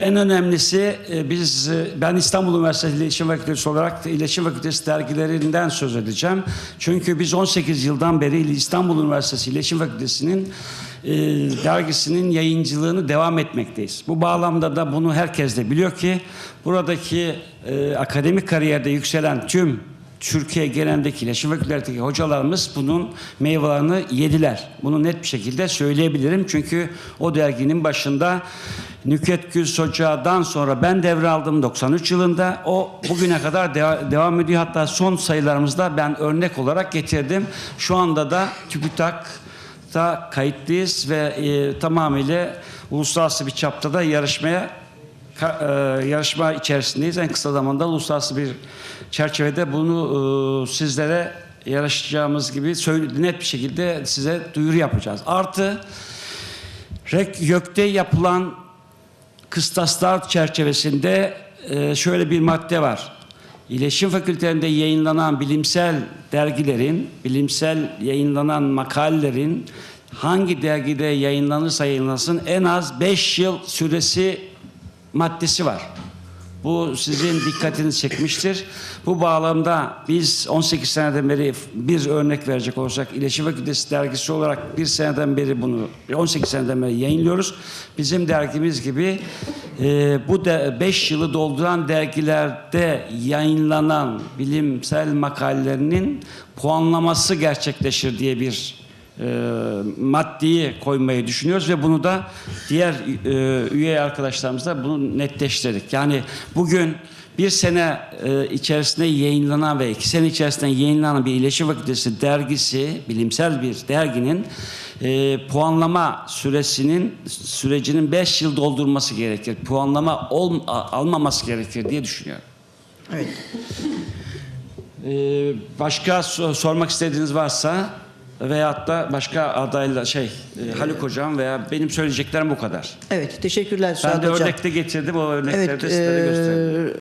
En önemlisi e, biz e, ben İstanbul Üniversitesi İletişim Fakültesi olarak İletişim Fakültesi dergilerinden söz edeceğim. Çünkü biz 18 yıldan beri İstanbul Üniversitesi İletişim Fakültesi'nin e, dergisinin yayıncılığını devam etmekteyiz. Bu bağlamda da bunu herkes de biliyor ki buradaki akademik kariyerde yükselen tüm Türkiye genelindeki iletişim fakültelerindeki hocalarımız bunun meyvelerini yediler. Bunu net bir şekilde söyleyebilirim. Çünkü o derginin başında Nükhet Güz Hoca'dan sonra ben devraldım 93 yılında. O bugüne kadar deva- devam ediyor. Hatta son sayılarımızda ben örnek olarak getirdim. Şu anda da TÜBİTAK'ta kayıtlıyız ve e, tamamıyla uluslararası bir çapta da yarışmaya yarışma içerisindeyiz. En kısa zamanda uluslararası bir çerçevede bunu e, sizlere yarışacağımız gibi net bir şekilde size duyuru yapacağız. Artı YÖK'te yapılan kıstaslar çerçevesinde e, şöyle bir madde var. İletişim fakültelerinde yayınlanan bilimsel dergilerin, bilimsel yayınlanan makalelerin hangi dergide yayınlanırsa yayınlansın en az 5 yıl süresi maddesi var. Bu sizin dikkatinizi çekmiştir. Bu bağlamda biz 18 seneden beri bir örnek verecek olursak İletişim Fakültesi dergisi olarak bir seneden beri bunu 18 seneden beri yayınlıyoruz. Bizim dergimiz gibi e, bu de 5 yılı dolduran dergilerde yayınlanan bilimsel makalelerinin puanlaması gerçekleşir diye bir maddeyi koymayı düşünüyoruz ve bunu da diğer e, üye arkadaşlarımızla bunu netleştirdik. Yani bugün bir sene e, içerisinde yayınlanan ve iki sene içerisinde yayınlanan bir iletişim fakültesi dergisi, bilimsel bir derginin e, puanlama süresinin sürecinin 5 yıl doldurması gerekir. Puanlama ol, almaması gerekir diye düşünüyorum. Evet. Ee, başka so- sormak istediğiniz varsa veyahut da başka adayla şey e, Haluk hocam veya benim söyleyeceklerim bu kadar. Evet, teşekkürler Ben Suat de Hocam. örnekte getirdim o örnekleri Evet, de sizlere eee, gösterdim.